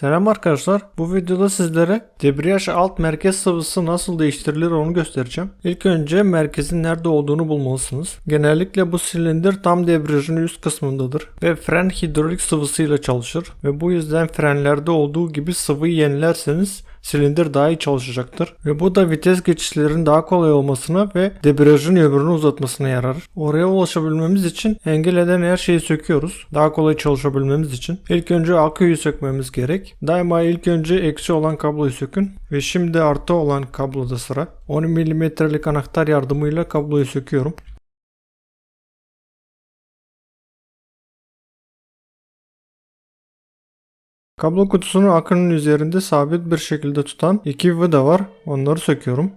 Selam arkadaşlar. Bu videoda sizlere debriyaj alt merkez sıvısı nasıl değiştirilir onu göstereceğim. İlk önce merkezin nerede olduğunu bulmalısınız. Genellikle bu silindir tam debriyajın üst kısmındadır ve fren hidrolik sıvısıyla çalışır ve bu yüzden frenlerde olduğu gibi sıvıyı yenilerseniz silindir daha iyi çalışacaktır. Ve bu da vites geçişlerin daha kolay olmasına ve debriyajın ömrünü uzatmasına yarar. Oraya ulaşabilmemiz için engel eden her şeyi söküyoruz. Daha kolay çalışabilmemiz için. İlk önce aküyü sökmemiz gerek. Daima ilk önce eksi olan kabloyu sökün. Ve şimdi artı olan kabloda sıra. 10 mm'lik anahtar yardımıyla kabloyu söküyorum. Kablo kutusunu akının üzerinde sabit bir şekilde tutan iki vida var. Onları söküyorum.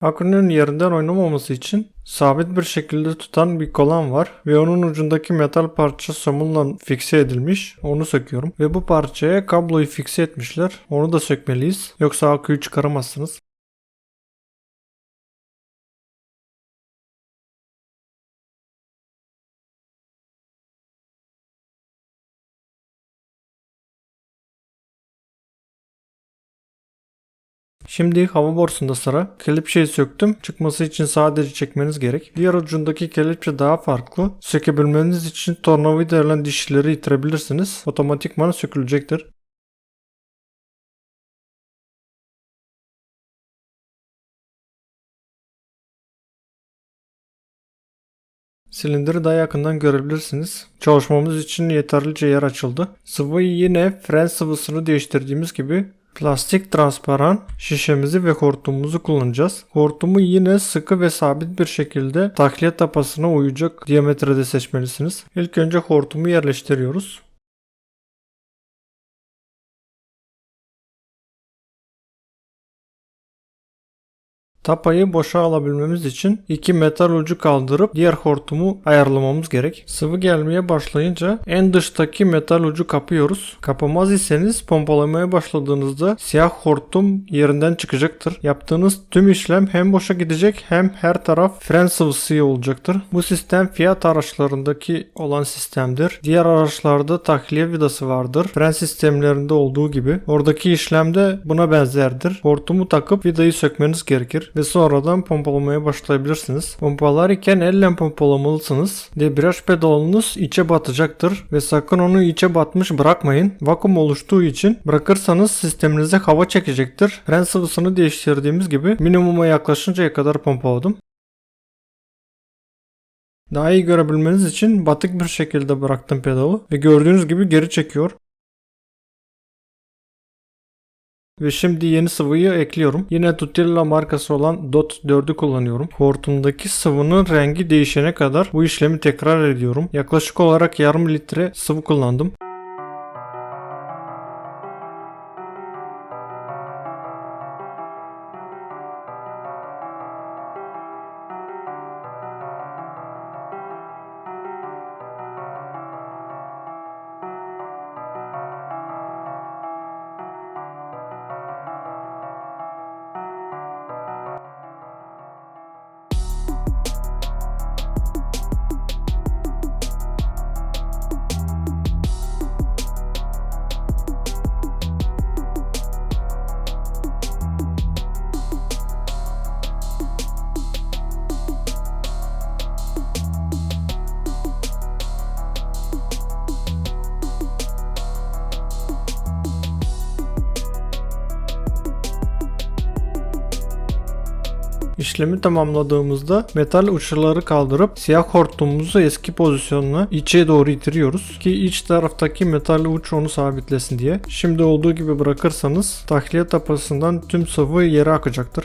Akının yerinden oynamaması için sabit bir şekilde tutan bir kolan var ve onun ucundaki metal parça somunla fikse edilmiş. Onu söküyorum ve bu parçaya kabloyu fikse etmişler. Onu da sökmeliyiz. Yoksa aküyü çıkaramazsınız. Şimdi hava borsunda sıra. Kelepçeyi söktüm. Çıkması için sadece çekmeniz gerek. Diğer ucundaki kelepçe daha farklı. Sökebilmeniz için tornavida ile dişleri itirebilirsiniz. Otomatikman sökülecektir. Silindiri daha yakından görebilirsiniz. Çalışmamız için yeterlice yer açıldı. Sıvıyı yine fren sıvısını değiştirdiğimiz gibi Plastik transparan şişemizi ve hortumumuzu kullanacağız. Hortumu yine sıkı ve sabit bir şekilde tahliye tapasına uyacak diametrede seçmelisiniz. İlk önce hortumu yerleştiriyoruz. Tapayı boşa alabilmemiz için iki metal ucu kaldırıp diğer hortumu ayarlamamız gerek. Sıvı gelmeye başlayınca en dıştaki metal ucu kapıyoruz. Kapamaz iseniz pompalamaya başladığınızda siyah hortum yerinden çıkacaktır. Yaptığınız tüm işlem hem boşa gidecek hem her taraf fren sıvısı olacaktır. Bu sistem Fiat araçlarındaki olan sistemdir. Diğer araçlarda tahliye vidası vardır. Fren sistemlerinde olduğu gibi. Oradaki işlem de buna benzerdir. Hortumu takıp vidayı sökmeniz gerekir ve sonradan pompalamaya başlayabilirsiniz. Pompalarken elle pompalamalısınız. Debriyaj pedalınız içe batacaktır ve sakın onu içe batmış bırakmayın. Vakum oluştuğu için bırakırsanız sisteminize hava çekecektir. Fren sıvısını değiştirdiğimiz gibi minimuma yaklaşıncaya kadar pompaladım. Daha iyi görebilmeniz için batık bir şekilde bıraktım pedalı ve gördüğünüz gibi geri çekiyor. Ve şimdi yeni sıvıyı ekliyorum. Yine Tutilla markası olan Dot 4'ü kullanıyorum. Hortumdaki sıvının rengi değişene kadar bu işlemi tekrar ediyorum. Yaklaşık olarak yarım litre sıvı kullandım. İşlemi tamamladığımızda metal uçları kaldırıp siyah hortumumuzu eski pozisyonuna içe doğru itiriyoruz ki iç taraftaki metal uç onu sabitlesin diye. Şimdi olduğu gibi bırakırsanız tahliye tapasından tüm sıvı yere akacaktır.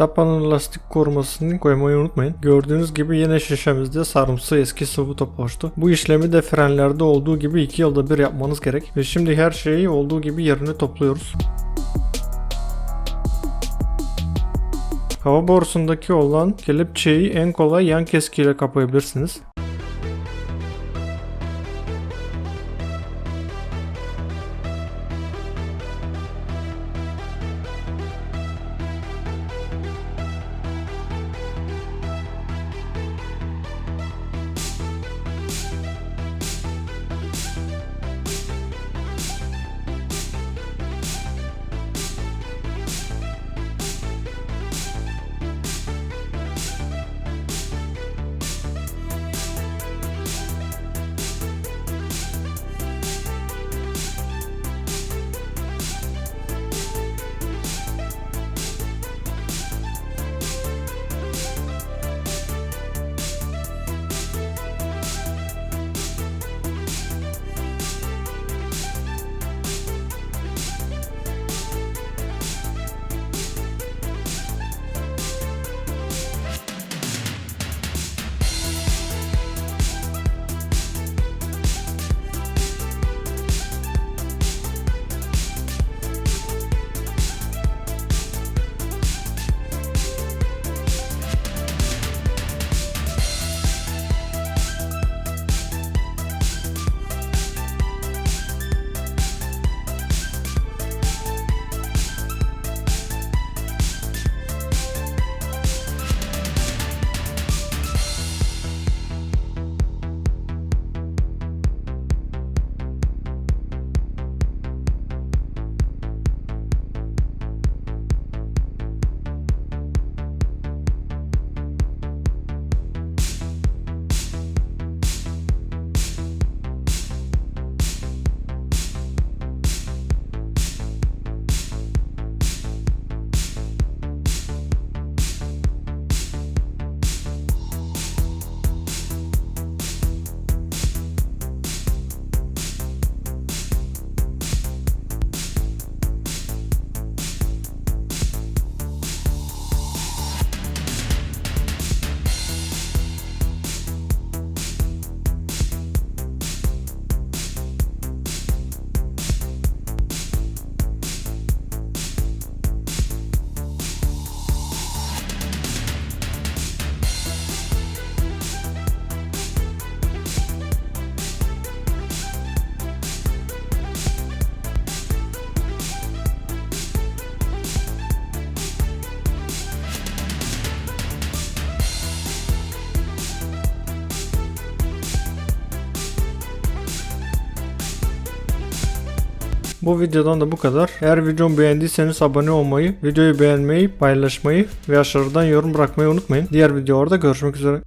Tapanın lastik korumasını koymayı unutmayın. Gördüğünüz gibi yine şişemizde sarımsı eski sıvı toplaştı. Bu işlemi de frenlerde olduğu gibi 2 yılda bir yapmanız gerek. Ve şimdi her şeyi olduğu gibi yerine topluyoruz. Hava borusundaki olan kelepçeyi en kolay yan keskiyle kapayabilirsiniz. Bu videodan da bu kadar. Eğer videomu beğendiyseniz abone olmayı, videoyu beğenmeyi, paylaşmayı ve aşağıdan yorum bırakmayı unutmayın. Diğer videolarda görüşmek üzere.